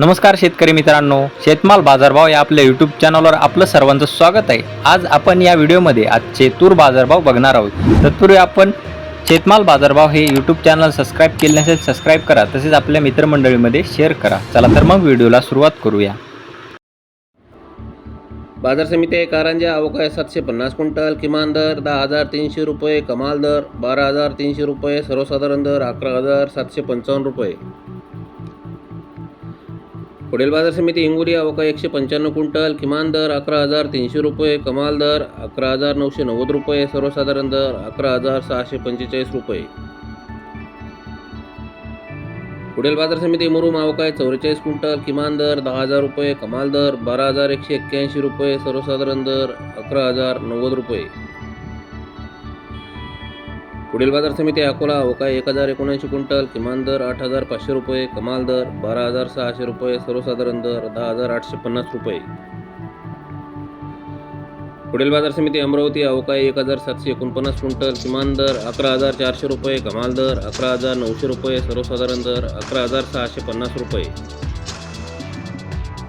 नमस्कार शेतकरी मित्रांनो शेतमाल बाजारभाव या आपल्या यूट्यूब चॅनलवर आपलं सर्वांचं स्वागत आहे. आज आपण या व्हिडिओमध्ये आजचे तूर बाजारभाव बघणार आहोत. तत्पूर्वी आपण शेतमाल बाजारभाव हे यूट्यूब चॅनल सबस्क्राईब केले नसेल सबस्क्राईब करा. तसेच आपल्या मित्रमंडळीमध्ये शेअर करा. चला तर मग व्हिडिओला सुरुवात करूया. बाजार समिती आहे कारंजा अवकाश सातशे पन्नास क्विंटल किमान दर दहा हजार तीनशे रुपये कमाल दर बारा हजार तीनशे रुपये सर्वसाधारण दर अकरा हजार सातशे पंचावन्न रुपये. पुढील बाजार समिती हिंगोली अवका एकशे पंच्याण्णव क्विंटल किमान दर अकरा हजार तीनशे रुपये कमाल दर अकरा हजार नऊशे नव्वद रुपये सर्वसाधारण दर अकरा हजार सहाशे पंचेचाळीस रुपये. पुढील बाजार समिती मुरुम अवकाय चौवेचाळीस क्विंटल किमान दर दहा हजार रुपये कमाल दर बारा हजार एकशे एक्क्याऐंशी रुपये सर्वसाधारण दर अकरा हजार नव्वद रुपये. पुढील बाजार समिती अकोला ओका एक हजार एकोणऐंशी क्विंटल किमान दर आठ हजार पाचशे रुपये कमाल दर बारा हजार सहाशे रुपये सर्वसाधारण दर दहा हजार आठशे पन्नास रुपये. पुढील बाजार समिती अमरावती अवकाय एक हजार सातशे एकोणपन्नास क्विंटल किमान दर अकरा हजार चारशे रुपये कमाल दर अकरा हजार नऊशे रुपये सर्वसाधारण दर अकरा हजार सहाशे पन्नास रुपये.